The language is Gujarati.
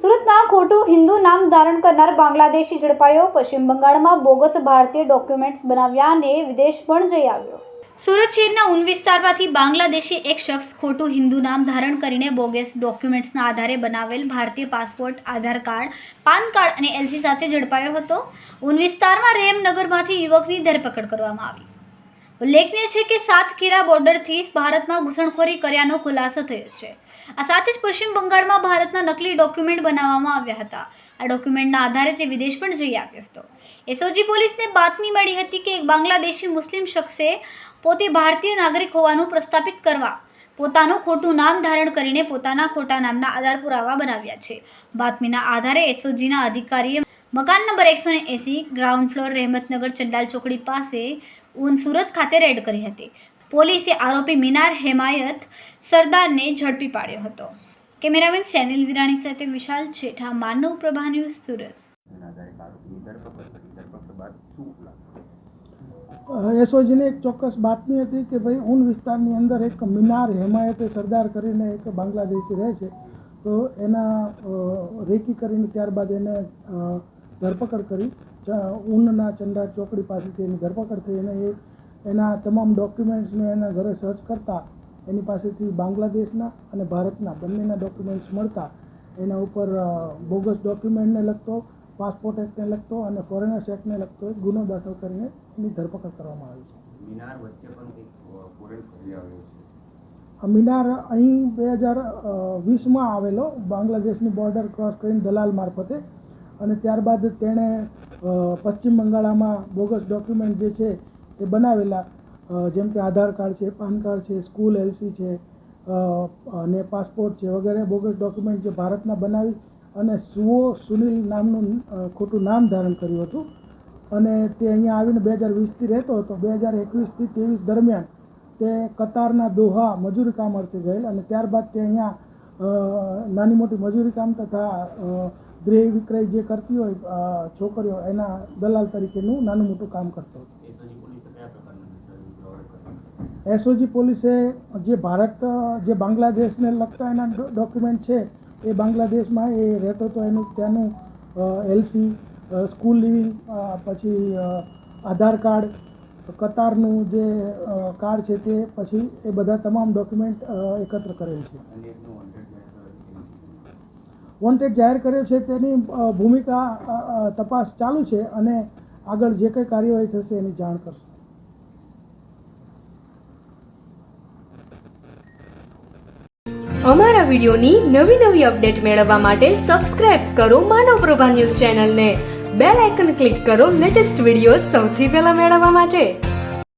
સુરતમાં ખોટું હિન્દુ નામ ધારણ કરનાર બાંગ્લાદેશી ઝડપાયો પશ્ચિમ બંગાળમાં બોગસ ભારતીય ડોક્યુમેન્ટ્સ બનાવ્યા અને વિદેશ પણ જઈ આવ્યો. સુરત શહેરના ઉન વિસ્તારમાંથી બાંગ્લાદેશી એક શખ્સ ખોટું હિન્દુ નામ ધારણ કરીને બોગસ ડોક્યુમેન્ટ્સના આધારે બનાવેલ ભારતીય passport, Aadhaar card, PAN card અને એલસી સાથે ઝડપાયો હતો. ઉન વિસ્તારમાં રેમનગરમાંથી યુવકની ધરપકડ કરવામાં આવી. ઉલ્લેખનીય છે કે સાત કીરા બોર્ડરથી ભારતમાં ઘૂસણખોરી કર્યાનો ખુલાસો થયો છે. આ સાથે જ પશ્ચિમ બંગાળમાં ભારતના નકલી ડોક્યુમેન્ટ બનાવવામાં આવ્યા હતા. આ ડોક્યુમેન્ટના આધારે તે વિદેશ પણ જઈ આવ્યો હતો. એસઓજી પોલીસને બાતમી મળી હતી કે એક બાંગ્લાદેશી મુસ્લિમ શખ્સે પોતે ભારતીય નાગરિક હોવાનું પ્રસ્થાપિત કરવા પોતાનું ખોટું નામ ધારણ કરીને પોતાના ખોટા નામના આધાર પુરાવા બનાવ્યા છે. બાતમીના આધારે એસઓજીના અધિકારીએ મકાન નંબર એકસો ને એંસી, ગ્રાઉન્ડ ફ્લોર, રહેમતનગર, ચંડાલ ચોકડી પાસે ઉન સુરત ખાતે રેડ કરી હતી. પોલીસે આરોપી મિનાર હેમાયત સરદારને ઝડપી પાડ્યો હતો. કેમેરામેન સેનિલ વિરાણી સાથે વિશાલ છેઠા માનવ પ્રભા ન્યૂઝ સુરત. એસઓજીને એક ચોક્કસ બાતમી હતી કે ભાઈ, ઊન વિસ્તારની અંદર એક મિનાર હેમાયતે સરદાર કરીને એક બાંગ્લાદેશી રહે છે. તો એના રેકી કરીને ત્યારબાદ એને ધરપકડ કરી ચ- ઊનના ચંડા ચોકડી પાસેથી એની ધરપકડ થઈ અને એ એના તમામ ડોક્યુમેન્ટ્સને એના ઘરે સર્ચ કરતા એની પાસેથી બાંગ્લાદેશના અને ભારતના બંનેના ડોક્યુમેન્ટ્સ મળતા એના ઉપર બોગસ ડોક્યુમેન્ટને લગતો પાસપોર્ટ એક્ટને લગતો અને ફોરેનર્સ એક્ટને લગતો એક ગુનો દાખલ કરીને એની ધરપકડ કરવામાં આવી છે. મિનાર વચ્ચે પણ છે? આ મિનાર અહીં બે હજાર વીસમાં આવેલો બાંગ્લાદેશની બોર્ડર ક્રોસ કરીને દલાલ મારફતે અને ત્યારબાદ તેણે પશ્ચિમ બંગાળમાં બોગસ ડોક્યુમેન્ટ જે છે એ બનાવેલા જેમ કે આધાર કાર્ડ છે, પાન કાર્ડ છે, સ્કૂલ એલસી છે અને પાસપોર્ટ છે વગેરે બોગસ ડોક્યુમેન્ટ જે ભારતના બનાવી અને સુઓ સુનિલ નામનું ખોટું નામ ધારણ કર્યું હતું. અને તે અહીંયા આવીને બે હજાર વીસથી રહેતો હતો. બે હજાર એકવીસથી ત્રેવીસ દરમિયાન તે કતારના દોહા મજૂરી કામ અર્થે ગયેલ અને ત્યારબાદ તે અહીંયા નાની મોટી મજૂરી કામ તથા અ, વિક્રય જે કરતી હોય છોકરીઓ એના દલાલ તરીકેનું નાનું મોટું કામ કરતો હતો એસઓજી પોલીસે જે ભારત જે બાંગ્લાદેશને લગતા એના ડોક્યુમેન્ટ છે એ બાંગ્લાદેશમાં એ રહેતો હતો એનું ત્યાંનું એલસી સ્કૂલ લિવિંગ પછી આધાર કાર્ડ કતારનું જે કાર્ડ છે તે પછી એ બધા તમામ ડોક્યુમેન્ટ એકત્ર કરેલ છે. વોન્ટેડ જાહેર કર્યો છે તેની ભૂમિકા તપાસ ચાલુ છે અને આગળ જે કંઈ કાર્યવાહી થશે એની જાણ કરશે. અમારા વિડિયોની નવી નવી અપડેટ મેળવવા માટે સબસ્ક્રાઇબ કરો માનવ પ્રભા ન્યૂઝ ચેનલને. બેલ આઇકન ક્લિક કરો લેટેસ્ટ વીડિયો સૌથી પહેલા મેળવવા માટે.